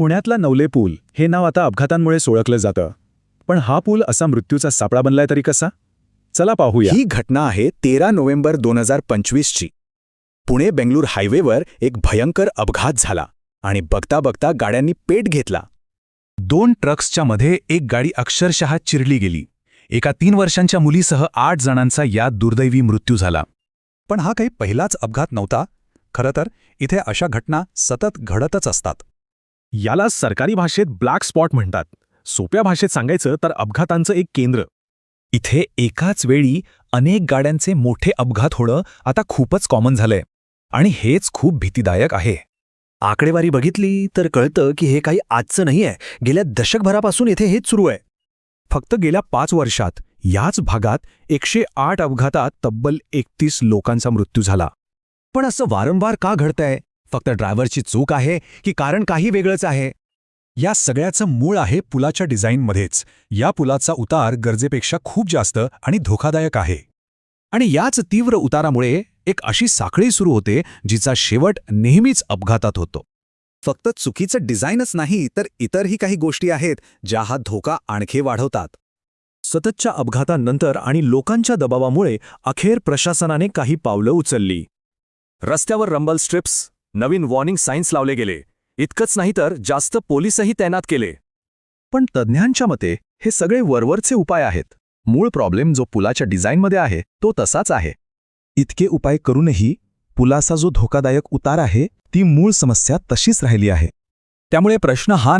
पुण्यातला नवले पूल हे नाव आता अपघातांमुळे ओळखलं जातं. पण हा पूल असा मृत्यूचा सापळा बनलाय तरी कसा? चला पाहूया. ही घटना आहे तेरा नोव्हेंबर दोन हजार पंचवीसची. पुणे बेंगलूर हायवेवर एक भयंकर अपघात झाला आणि बघता बघता गाड्यांनी पेट घेतला. दोन ट्रक्सच्या मध्ये एक गाडी अक्षरशः चिरली गेली. एका तीन वर्षांच्या मुलीसह आठ जणांचा यात दुर्दैवी मृत्यू झाला. पण हा काही पहिलाच अपघात नव्हता. खरं तर इथे अशा घटना सतत घडतच असतात. याला सरकारी भाषेत ब्लॅक स्पॉट म्हणतात. सोप्या भाषेत सांगायचं तर अपघातांचं एक केंद्र. इथे एकाच वेळी अनेक गाड्यांचे मोठे अपघात होणं आता खूपच कॉमन झालंय. आणि हेच खूप भीतीदायक आहे. आकडेवारी बघितली तर कळतं की हे काही आजचं नाही आहे गेल्या दशकभरापासून येथे हेच सुरू आहे. फक्त गेल्या पाच वर्षात याच भागात एकशे आठ अपघातात तब्बल एकतीस लोकांचा मृत्यू झाला. पण असं वारंवार का घडतंय? फक्त ड्रायव्हरची चूक आहे की कारण काही वेगळंच आहे? या सगळ्याचं मूळ आहे पुलाच्या डिझाईनमध्येच. या पुलाचा उतार गरजेपेक्षा खूप जास्त आणि धोकादायक आहे. आणि याच तीव्र उतारामुळे एक अशी साखळी सुरू होते जिचा शेवट नेहमीच अपघातात होतो. फक्त चुकीचं डिझाईनच नाही तर इतरही काही गोष्टी आहेत ज्या हा धोका आणखी वाढवतात. सततच्या अपघातांनंतर आणि लोकांच्या दबावामुळे अखेर प्रशासनाने काही पावलं उचलली. रस्त्यावर रंबल स्ट्रिप्स नवीन वॉर्निंग सायन्स लावले गेले. इतकंच नाही तर जास्त पोलीसही तैनात केले. पण तज्ज्ञांच्या मते हे सगळे वरवरचे उपाय आहेत. मूळ प्रॉब्लेम जो पुलाच्या डिझाईनमध्ये आहे तो तसाच आहे. इतके उपाय करूनही पुलाचा जो धोकादायक उतार आहे ती मूळ समस्या तशीच राहिली आहे. त्यामुळे प्रश्न हा